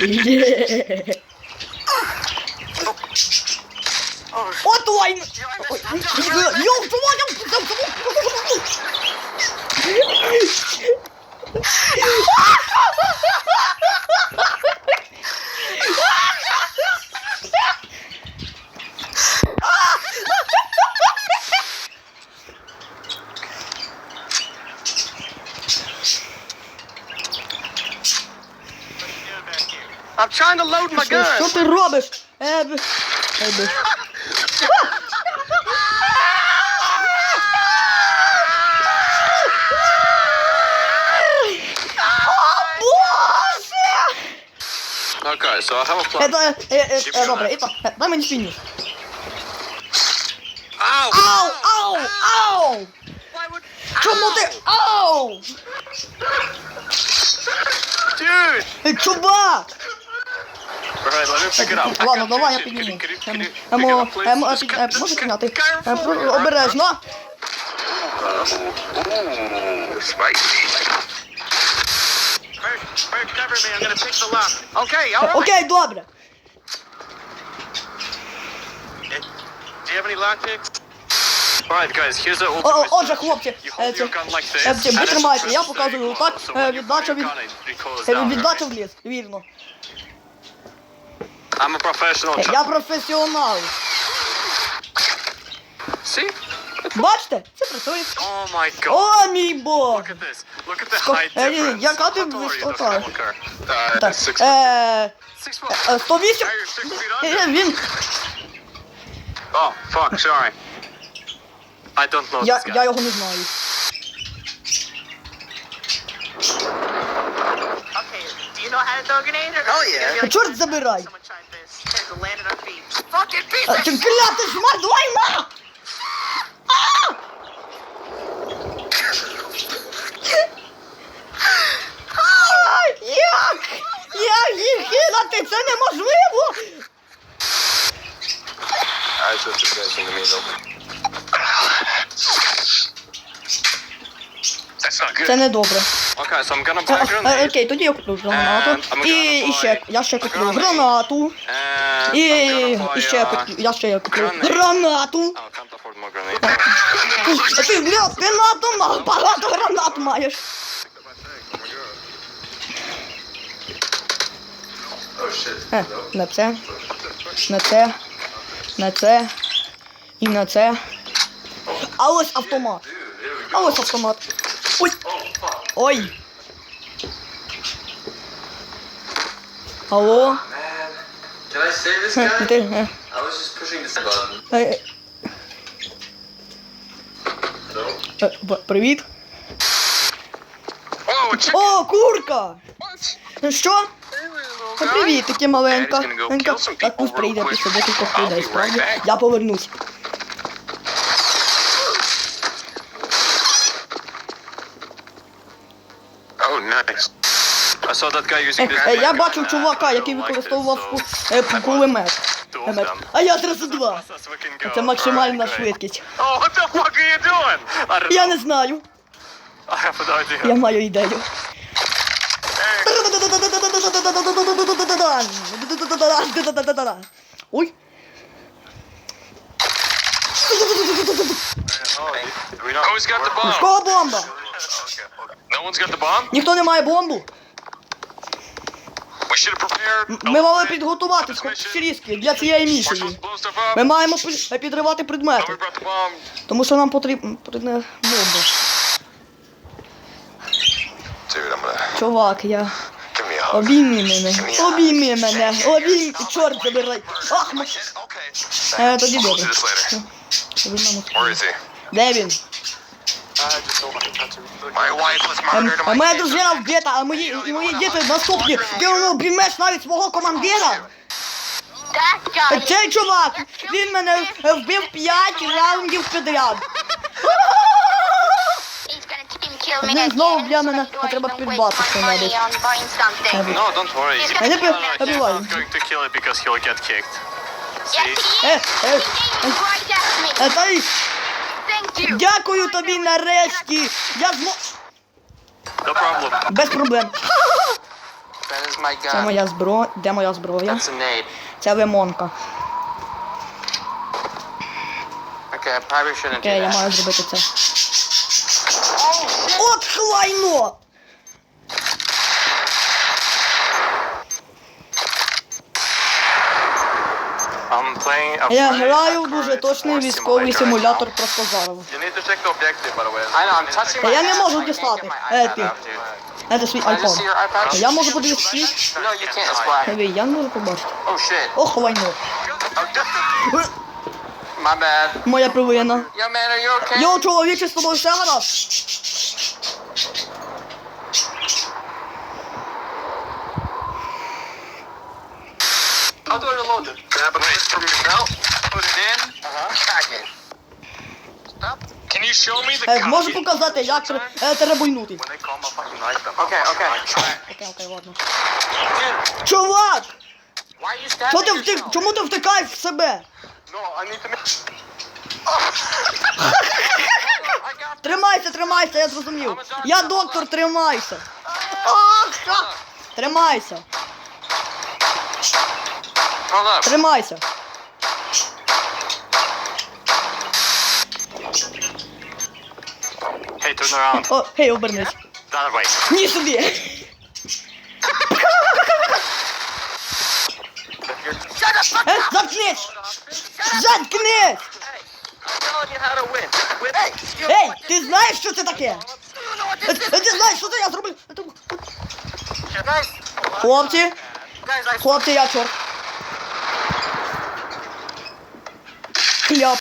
Є. О, твой! Ой, Йоу, чувак, я... I'm trying to load my Що gun. ти робиш? Е, б- е, б- Боже! Okay, so I have a Е, plan. да, е, е, е, добре, і так, е, дай мені фініш. Ow! Ау, ау, ау! Why would... Чому ти? Ау! Dude! Е, Чувак! Alright, let me pick it up. Ладно, давай я підніму. Емо, емо, можеш підняти? Е, Обережно. Окей, добре. Отже, хлопці, е, е, ви it's я показую так, е, віддача е, в ліс, вірно. I'm a professional. Е, Я професіонал. See? Бачите? Це працює. Oh my god. О, мій бог! Look at this. Look at the Ско- height е, difference. яка ти висота? Uh, Так, е, six foot. е, 108. Are you six feet Е, under? Він, Oh, fuck, sorry. I don't know я, this guy. я його не знаю. Okay, do you know how to throw a grenade? Or Oh, yeah. Чорт забирай. Е, of Ти кляти шмат, давай на! Як? Як їх кидати? Це неможливо! I just you guys in the middle. That's not good. Це не добре. Okay, so I'm gonna Е, buy a е, grenade. Окей, тоді я куплю гранату. Е, а І, і ще, я ще куплю гранату. І, і ще uh, куплю, я ще куплю grenade. гранату. Oh, can't afford more grenade. А ти, бля, ти надто мало, багато гранат маєш. Е, на це, на це, на це і на це. А ось автомат. А ось автомат. Ой. Алло. Man, can I save this guy? I was just pushing this button. No. Привіт. Oh! О, курка! Що? Та Привіт, таке маленька. Так, people ось прийде після декількох людей, справді. Я повернусь. Oh, nice. I saw that guy Е, using this е, Я бачив Uh, чувака, який використовував this, ку- so е, I bought кулемет. two of Кулемет. them. А я два. We can go. Це максимальна Alright, great. швидкість. Oh, what the fuck are you doing? I don't Я know. не знаю. I have no idea. Я маю ідею. Ой. We know. Who's got the З bomb? кого бомба? No one's got the bomb? Ніхто не має бомбу. We should have prepared. Ми мали підготуватись хоч для цієї місії. Ми маємо підривати предмети. Тому що нам потрібна бомба. Чувак, я. Обійми мене. Обійми мене. Обійми. Чорт забирай. Ах, ми... Е, тоді добре. Де він? А Моя дружина вбита, а мої, і мої діти наступні. Ти воно обіймеш навіть свого командира. Цей чувак, він мене е, вбив 5 раундів підряд. Він знову б'є мене, а треба don't waste підбати my що-небудь. money on buying something. No, don't worry. He- не he Е, е, е, та й Thank you. Дякую тобі нарешті. Я змо... No problem. Без проблем. That is my Це моя зброя. Де моя зброя? That's a nade. Це лимонка. Okay, I probably shouldn't Окей, do я that. маю зробити це. От хлайно! I'm playing a Я граю в дуже точний військовий симулятор touching Та я не можу дістати. Е, dude. Це свій Can I just see айфон. your iPad? Я можу подивитися свій? Диви, я не можу побачити. Oh shit. О, хлайно. My bad. Моя провина. Йоу, чоловіче, з тобою все гаразд? How do I reload it? Grab a twist from your belt, put it in, uh-huh. crack it. Stop. Can you show me the Е, можу copy? показати, як тр- е, теребульнути. When they call my fucking knife them. Okay, okay. Окей, окей, ладно. Dude, Чувак! why are you stabbing Що ти втик? yourself? Чому ти втикаєш в себе? No, I need to make... I got Тримайся, тримайся, я зрозумів. Я доктор, тримайся. Ах! Тримайся. тримайся. Hey, turn around. О, гей, обернись. That way. Ні сюди. Е, Заткнись! Заткнись! I'm telling you how to win. Win. Hey, you Ей, ти знаєш, що це таке? Е, е, Ти знаєш, що це я зробив? guys, Хлопці, guys, I хлопці, я чорт.